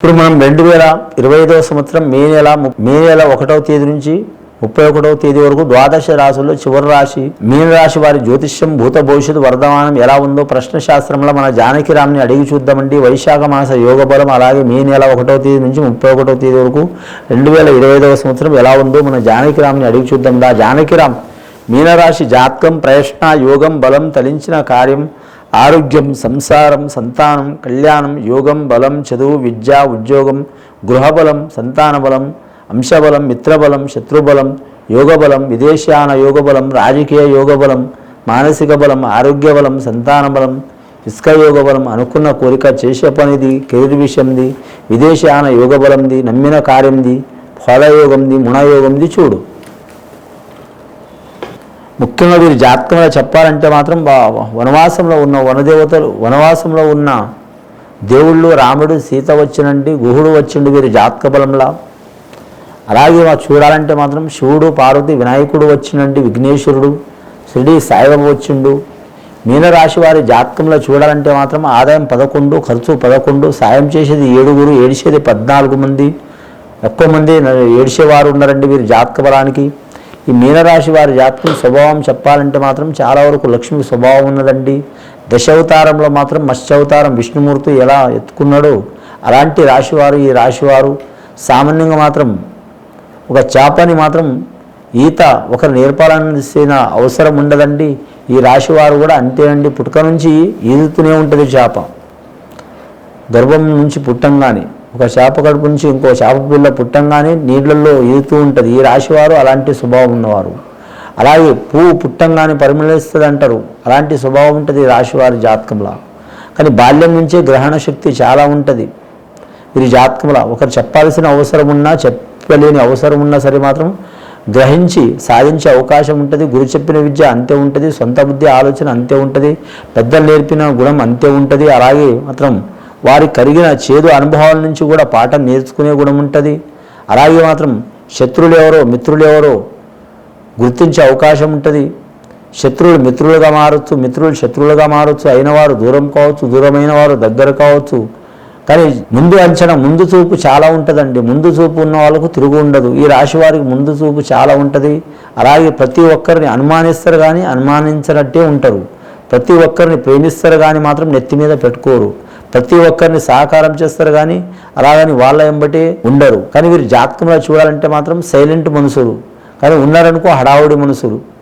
ఇప్పుడు మనం రెండు వేల ఇరవై ఐదవ సంవత్సరం మే నెల మే నెల ఒకటవ తేదీ నుంచి ముప్పై ఒకటవ తేదీ వరకు ద్వాదశ రాశుల్లో చివరి రాశి మీనరాశి వారి జ్యోతిష్యం భూత భవిష్యత్తు వర్ధమానం ఎలా ఉందో ప్రశ్న శాస్త్రంలో మన జానకిరామ్ని అడిగి చూద్దామండి. వైశాఖ మాస యోగ బలం అలాగే మే నెల ఒకటవ తేదీ నుంచి ముప్పై ఒకటవ తేదీ వరకు రెండు వేల ఇరవై ఐదవ సంవత్సరం ఎలా ఉందో మన జానకిరామ్ని అడిగి చూద్దాం దా జానకిరామ్ మీనరాశి జాతకం ప్రయత్న యోగం బలం తలించిన కార్యం ఆరోగ్యం సంసారం సంతానం కళ్యాణం యోగం బలం చదువు విద్య ఉద్యోగం గృహబలం సంతాన బలం అంశబలం మిత్రబలం శత్రుబలం యోగబలం విదేశాన యోగబలం రాజకీయ యోగబలం మానసిక బలం ఆరోగ్య బలం సంతాన బలం ఇసుక యోగ బలం అనుకున్న కోరిక చేసే పనిది కెరీర్ విషయంది విదేశాన యోగబలంది నమ్మిన కార్యంది ఫలయోగంది మునయోగంది చూడు. ముఖ్యంగా వీరి జాతకంలో చెప్పాలంటే మాత్రం వనవాసంలో ఉన్న వనదేవతలు వనవాసంలో ఉన్న దేవుళ్ళు రాముడు సీత వచ్చినండి గుహుడు వచ్చిండు వీరి జాతక బలంలా. అలాగే మా చూడాలంటే మాత్రం శివుడు పార్వతి వినాయకుడు వచ్చినండి విఘ్నేశ్వరుడు షిరిడి సాయిబాబు వచ్చిండు. మీనరాశి వారి జాతకంలో చూడాలంటే మాత్రం ఆదాయం పదకొండు ఖర్చు పదకొండు సాయం చేసేది ఏడుగురు ఏడిచేది పద్నాలుగు మంది. ఎక్కువ మంది ఏడిచేవారు ఉన్నారండి వీరి జాతక బలానికి. ఈ మీనరాశి వారి జాతకం స్వభావం చెప్పాలంటే మాత్రం చాలా వరకు లక్ష్మి స్వభావం ఉన్నదండి. దశావతారంలో మాత్రం మత్స్యావతారం విష్ణుమూర్తి ఎలా ఎత్తుకున్నాడో అలాంటి రాశివారు ఈ రాశివారు. సామాన్యంగా మాత్రం ఒక చేపని మాత్రం ఈత ఒకరు నేర్పాలనిసిన అవసరం ఉండదండి. ఈ రాశివారు కూడా అంతేనండి. పుట్టుక నుంచి ఈదుతూనే ఉంటుంది చేప. గర్భం నుంచి పుట్టంగానే ఒక చేప కడుపు నుంచి ఇంకో చేప పిల్ల పుట్టంగానే నీళ్ళల్లో ఈదుతూ ఉంటుంది. ఈ రాశివారు అలాంటి స్వభావం ఉన్నవారు. అలాగే పువ్వు పుట్టంగానే పరిమళిస్తుంది అంటారు అలాంటి స్వభావం ఉంటుంది ఈ రాశివారి జాతకంలో. కానీ బాల్యం నుంచే గ్రహణ శక్తి చాలా ఉంటుంది. వీరి జాతకంలో ఒకరు చెప్పాల్సిన అవసరం ఉన్నా చెప్పలేని అవసరం ఉన్నా సరే మాత్రం గ్రహించి సాధించే అవకాశం ఉంటుంది. గురు చెప్పిన విద్య అంతే ఉంటుంది. సొంత బుద్ధి ఆలోచన అంతే ఉంటుంది. పెద్దలు నేర్పిన గుణం అంతే ఉంటుంది. అలాగే మాత్రం వారి కరిగిన చేదు అనుభవాల నుంచి కూడా పాఠం నేర్చుకునే గుణం ఉంటుంది. అలాగే మాత్రం శత్రువులు ఎవరో మిత్రులు ఎవరో గుర్తించే అవకాశం ఉంటుంది. శత్రువులు మిత్రులుగా మారచ్చు మిత్రులు శత్రువులుగా మారచ్చు అయిన వారు దూరం కావచ్చు దూరమైన వారు దగ్గర కావచ్చు. కానీ ముందు అంచనా ముందు చూపు చాలా ఉంటుందండి. ముందు చూపు ఉన్న వాళ్ళకు తిరుగు ఉండదు. ఈ రాశి వారికి ముందు చూపు చాలా ఉంటుంది. అలాగే ప్రతి ఒక్కరిని అనుమానిస్తారు కానీ అనుమానించినట్టే ఉంటారు. ప్రతి ఒక్కరిని ప్రేమిస్తారు కానీ మాత్రం నెత్తి మీద పెట్టుకోరు. ప్రతి ఒక్కరిని సహకారం చేస్తారు కానీ అలాగని వాళ్ళ ఎంబటే ఉండరు. కానీ వీరు జాతకంలో చూడాలంటే మాత్రం సైలెంట్ మనుషులు. కానీ ఉన్నారనుకో హడావుడి మనుషులు.